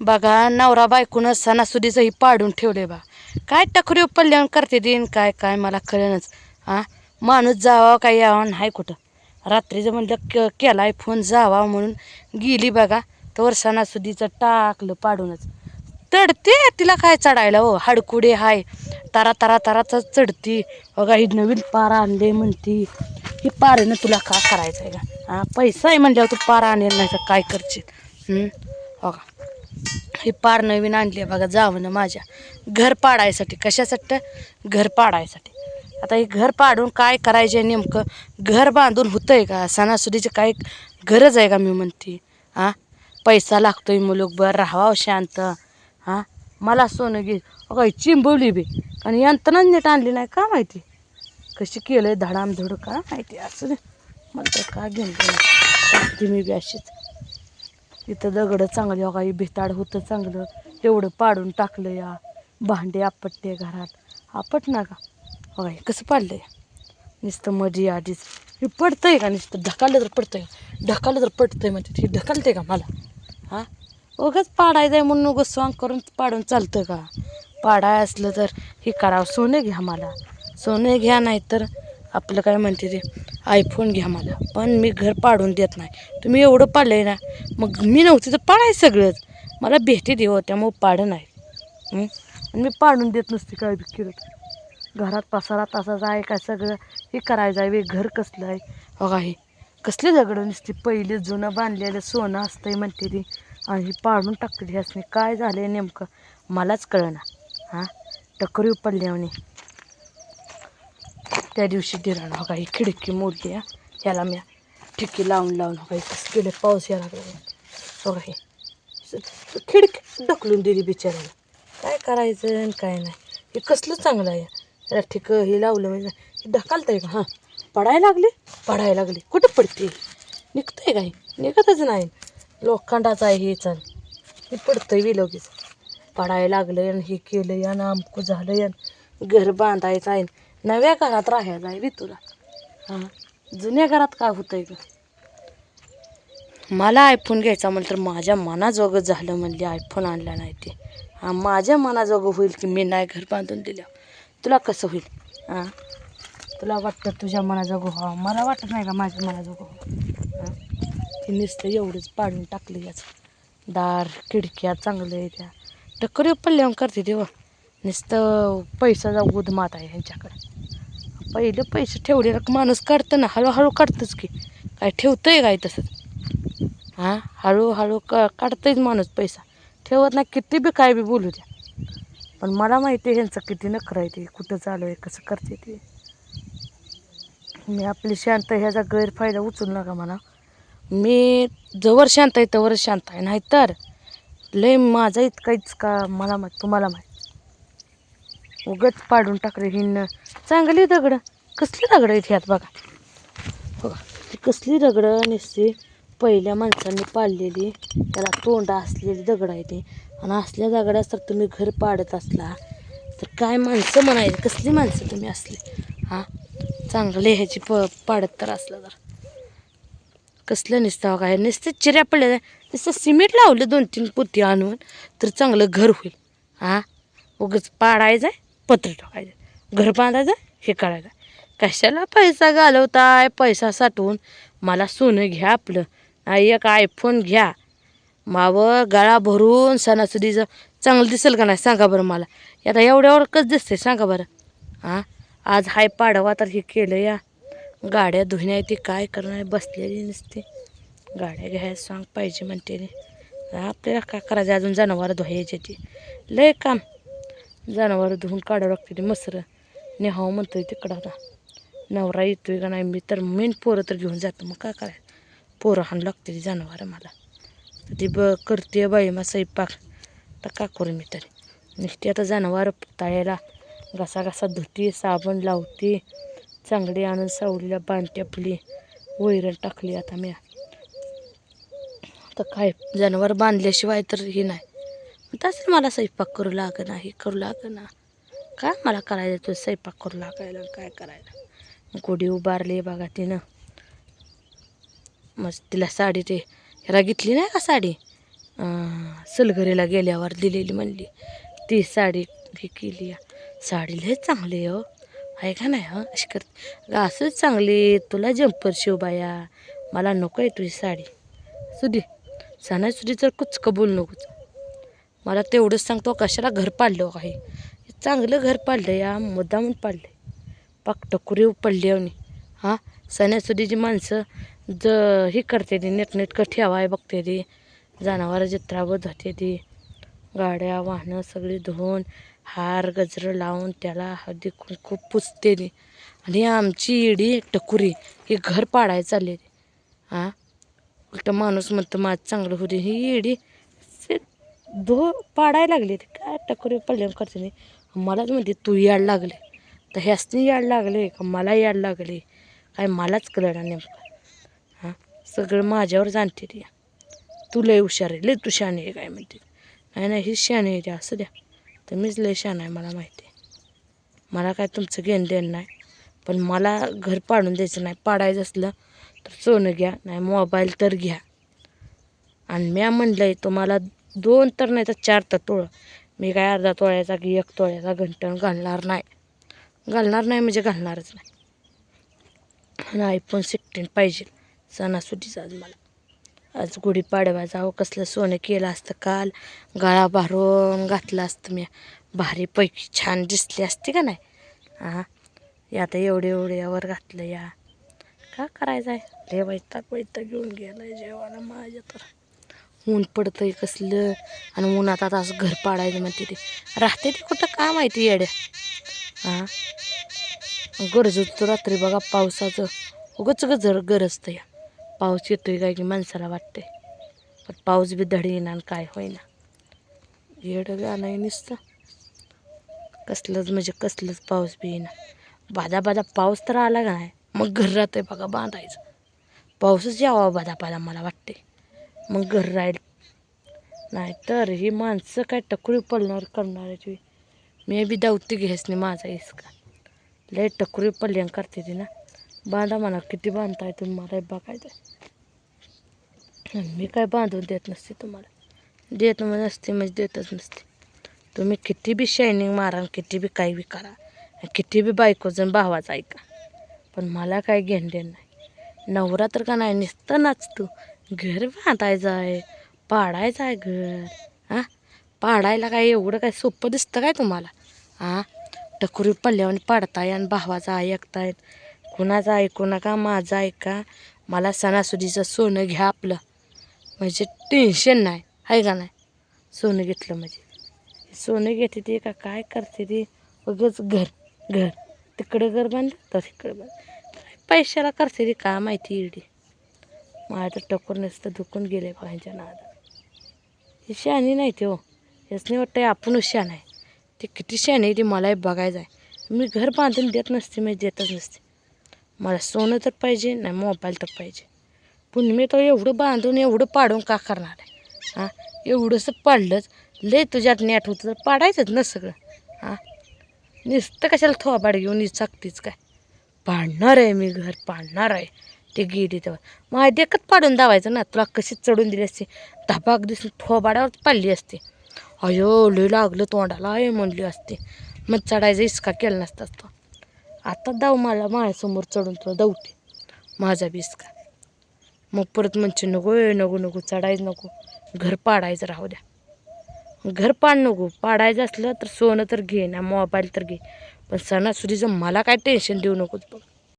बघा नवरा बायकून सणासुदीचंही पाडून ठेवले बा. काय टकरी पडल्यावर करते देईन काय काय मला कळेनच. हां माणूस जावा काय यावा नाही कुठं? रात्रीचं म्हणलं क केलाय फोन जावा म्हणून गेली बघा. तर सणासुदीचं टाकलं पाडूनच. चढते तिला काय चढायला हो? हाडकुडे हाय. तारा तारा ताराचा चढती. बघा ही नवीन पारा आणले म्हणती. ही पारेनं तुला का करायचं आहे का हां पैसा आहे म्हणल्यावर तू पारा आणेल नाही तर काय करशील? बघा. हे पार नवीन आणली आहे बघा जावं ना माझ्या. घर पाडायसाठी. कशासाठी? घर पाडायसाठी. आता हे घर पाडून काय करायचे आहे नेमकं? घर बांधून होतं आहे का? सणासुदीची काय गरज आहे का मी म्हणते? हां पैसा लागतोय मुलुकभर राहावा शांत. हां मला सोनं घे. अगं चिंबवली बी. आणि यंत्रणाच नीट आणली नाही का माहिती? कशी केलं आहे धडामधड का माहिती? असं दे. मला तर का घेऊन गेलं? मी बी अशीच. इथं दगडं चांगली हो काही भिताड होतं चांगलं. एवढं पाडून टाकलं या भांडे आपटते घरात. आपट ना का हो हे कसं पाडलं या? नुसतं मधी आधीच. हे पडतंय का नुसतं? ढकाललं तर पडतंय. ढकाललं तर पडतंय म्हणजे हे ढकलते का मला? हां? उगाच पाडायचं आहे म्हणून उगं स्वांग करून पाडून चालतं का? पाडाय असलं तर हे करावं. सोनं घ्या मला. सोनं घ्या नाही तर आपलं काय म्हणते ते आयफोन घ्या मला. पण मी घर पाडून देत नाही. तुम्ही एवढं पाडलं आहे ना मग मी नव्हती तर पाडाय सगळंच. मला भेटी देव त्यामुळं पाडं नाही. आणि मी पाडून देत नसते काय बी घरात पसारा तसाच आहे काय सगळं? हे करायचं आहे वे घर कसलं आहे? हो बघा काही कसले दगडं नसते? पहिले जुनं बांधलेलं सोनं असतंय म्हणते ती. आणि ही पाडून टाकली असणे काय झालं नेमकं? मलाच कळना. हां? टकरी पडल्याने त्या दिवशी दिराण हो का ही खिडकी मोडली आहे ह्याला मी ठिकी लावून लावून हो कसं केलं पाऊस यायला लागला. हो. का हे खिडकी ढकलून दिली बिचाराला काय करायचं आणि काय नाही. हे कसलं चांगलं आहे? त्याला ठिक हे लावलं म्हणजे हे ढकलतंय का? हां. पडायला लागले? पडायला लागले. कुठं पडते? निघतंय काय? निघतच नाही. लोखंडाचं आहे हे चाल हे पडतंय बी लगेच. पडायला लागलं आणि हे केलं या ना अमकू झालं या घर बांधायचं आहे नव्या घरात राहायला आहे बी तुला. हां. जुन्या घरात काय होतंय ग? मला आयफोन घ्यायचा म्हणलं तर माझ्या मनाजोगं झालं म्हणले आयफोन आणला नाही ते. हां माझ्या मनाजोगं होईल की मी नाही घर बांधून दिल्या तुला कसं होईल? हां? तुला वाटतं तुझ्या मनाजोगं व्हावं? मला वाटत नाही का माझ्या मनाजोगं व्हावं? हां? ते नुसतं एवढंच पाडून टाकलं याचं. दार खिडक्या चांगलं आहे त्या. टक्कर पल्ल्यावर करते तेव्हा. नुसतं पैसा जाऊ उदमात आहे ह्यांच्याकडे. पहिले पैसे ठेवले का माणूस काढतं ना हळूहळू काढतंच की. काय ठेवतंय काय तसंच? हां? हळूहळू का काढतंयच माणूस पैसा. ठेवत नाही किती बी काय बी बोलू द्या. पण मला माहिती आहे ह्यांचं किती नखरं आहे ते कुठं चालू आहे कसं करते ते. मी आपली शांत ह्याचा गैरफायदा उचलू नका म्हणा. मी जवळ शांत आहे तवर शांत आहे. नाहीतर लय माझा इतकाच का मला माहीत तुम्हाला माहीत. उगच पाडून टाकले हिनं. चांगली दगडं. कसली दगडं आहेत ह्यात बघा. बघा ती कसली दगडं नसते पहिल्या माणसांनी पाडलेली त्याला तोंड असलेली दगड आहे ती. आणि असल्या दगडास तर तुम्ही घर पाडत असला तर काय माणसं म्हणायची? कसली माणसं तुम्ही असले? हां? चांगले ह्याची प पाडत तर असलं तर. कसलं नुसतं काय? नुसतं चिऱ्या पडल्या नुसतं सिमेंट लावलं दोन तीन पोती आणून तर चांगलं घर होईल. हां? उगच पाडायचं आहे पत्र ठोकायचं घर बांधायचं हे करायचं. कशाला पैसा घालवताय? पैसा साठवून मला सोनं घ्या आपलं. नाही एक आयफोन घ्या. मावं गळा भरून सणासुदीचं चांगलं दिसेल का नाही सांगा बरं मला. आता एवढ्यावर कसं दिसते सांगा बरं. हां आज हाय पाडवा तर हे केलं या. गाड्या धुण्या ती काय करणार? बसलेली नसते. गाड्या घ्यायला सांग पाहिजे म्हणते आपल्याला काय करायचं? अजून जनावरं धुवायची ती. लय काम. जनावरं धुवून काढावं लागते ते मसरं. नेहावं म्हणतोय तिकडं आता. नवरा येतोय का नाही मी तर मेन पोरं तर घेऊन जातो. मग काय करायचं? पोरं हाण लागते ती जनावरं मला. तर ती ब करते बाई मा स्वयंपाक. तर का करू मी तरी? नुसती आता जनावरं तळ्याला घसा घसा धुते साबण लावते चांगली आणून सावलीला बांधते आपली वैरण टाकली आता मी. आता काय? जनावर बांधल्याशिवाय तर हे नाही. तसं मला स्वयंपाक करू लागना हे करू लागना काय मला करायचं तो स्वयंपाक करू लागायला काय करायला? गोडी उभारली बघा तिनं. मग तिला साडी ते ह्याला घेतली नाही का साडी? सलगरीला गेल्यावर दिलेली म्हणली. ती साडी हे केली साडी लय चांगली आहे हो. आहे का नाही हो? अशी कर असंच चांगली तुला जम्पर शिव बाया मला नको आहे तुझी साडी. सुधी सणासुदी तर कुचकं बोल नकोच मला तेवढंच सांगतो कशाला घर पाडलं हो आहे? चांगलं घर पाडलं या मुद्दामून पाडलं पाक टकुरी पडली आणि हां सणासुदीची माणसं ज ही करते ती नीटनेटकं ठेवाय बघते ती जनावरं जत्रावत होते ती गाड्या वाहनं सगळी धुवून हार गजरं लावून त्याला हळदी खूप पुसते ती. आणि आमची इडी टकुरी ही घर पाडायला चालली हां उलट माणूस म्हणतो माझं चांगलं होते ही इडी धो पाडायला लागली ते. काय टकुरी पडल्यावर करते ती मलाच म्हणते तू याड लागले. तर ह्यासनी याड लागले का? मला याड लागले. काय मलाच कळणार नेमकं हां? सगळं माझ्यावर जाणते ती. तू लय हुशार आहे लय तू शाने आहे काय म्हणते. नाही नाही ही शाने आहे द्या असं द्या. तर मीच लय शान आहे मला माहिती आहे. मला काय तुमचं घेणं देणं नाही. पण मला घर पाडून द्यायचं नाही. पाडायचं असलं तर सोनं घ्या नाही मोबाईल तर घ्या. आणि म्या म्हणलं आहे तुम्हाला दोन तर नाही तर चार तर तोळं. मी काय अर्धा तोळ्याचा की एक तोळ्याचा घंटण घालणार नाही. घालणार नाही म्हणजे घालणारच नाही. आणि आयफोन सिक्स्टीन पाहिजे. सणासुदीचा आज मला. आज गुढीपाडवा जावं कसलं सोनं केलं असतं काल. गळा भरून घातलं असतं मी. भारीपैकी छान दिसली असते का नाही? हां या आता एवढे एवढ्यावर घातलं या. का करायचं आहे लेवायचा पैता वैताग घेऊन गेलाय जेवायला माझ्या तर. ऊन पडतंय कसलं? आणि उन्हात आता असं घर पाडायचं म्हणते ते. राहते ते कुठं? का माहिती येड्या? हां गरज रात्री बघा पावसाचं. उगच गजर गरजतं या. पाऊस येतोय काय की माणसाला वाटतंय. पण पाऊस बी धड येणार आणि काय होईना. येडं गाणं आहे नुसतं. कसलंच म्हणजे कसलंच पाऊस बी येईना. बाधा बाधा पाऊस तर आला का नाही? मग घर राहतंय बघा बांधायचं. पाऊसच यावा बाधा बादा मला वाटते मग घर राहील. नाही तर ही माणसं काय टकुरी पडणार करणार आहे मी बी दावती घ्यायच नाही माझा इसका. लय टकुरी पल्ल्यान करते ती ना. बांधा म्हणा किती बांधताय तुम्ही मला बघायचं आणि मी काय बांधून देत नसते तुम्हाला. देत म्हणजे नसते म्हणजे देतच नसते. तुम्ही किती बी शायनिंग मारा आणि किती बी काही बी करा. आणि किती बी बायकोजण भावाचा ऐका. पण मला काय घेणं देणं नाही. नवरा तर का नाही नुसतं नाचतो. घर बांधायचं आहे. पाडायचं आहे घर. हां पाडायला काय एवढं काय सोपं दिसतं काय तुम्हाला? हां टकुरी पल्ल्यावर पाडताय आणि भावाचा ऐकतायत. कुणाचा ऐकू नका माझा ऐका. मला सणासुदीचं सोनं घ्या आपलं. म्हणजे टेन्शन नाही. आहे का नाही? सोनं घेतलं म्हणजे. सोनं घेते ती का काय करते ती? उगच घर घर. तिकडं घर बांधलं तर तिकडं बांधलं. पैशाला करते ती का माहिती इडी माझ्या तर टकोर नसतं दुखून गेले पाहिजे नादात. ही शहाणी नाही ते हो हेच नाही वाटतं आपणच शान आहे. ते किती शहाणी आहे ती मलाही बघायचं आहे. मी घर बांधून देत नसते मी देतच नसते. मला सोनं तर पाहिजे नाही मोबाईल तर पाहिजे. पण मी तो एवढं बांधून एवढं पाडून का करणार आहे? हां? एवढंसं पाडलंच लय तुझ्यात नेट होतं तर पाडायचंच ना सगळं. हां? नुसतं कशाला थोबाड घेऊन चाकतीच काय? पाडणार आहे मी घर पाडणार आहे. ते गेली तेव्हा. माझ्या देखत पाडून दावायचं ना तुला कशी चढून दिली असते. धबाक दिसून थोबाडावर पाडली असते. अयो लय लागलं तोंडाला आहे म्हणली असते. मग चढायचा इसका केला नसताच तो. आता दाव मला माझ्यासमोर चढून तुला धावते माझा बी इसका मग परत म्हणचे नको ए, नको नको चढायचं नको. घर पाडायचं राहू द्या. घर पाड नको पाडायचं असलं तर सोनं तर घे ना मोबाईल तर घे. पण सणासुदीचं मला काय टेन्शन देऊ नकोच बघ.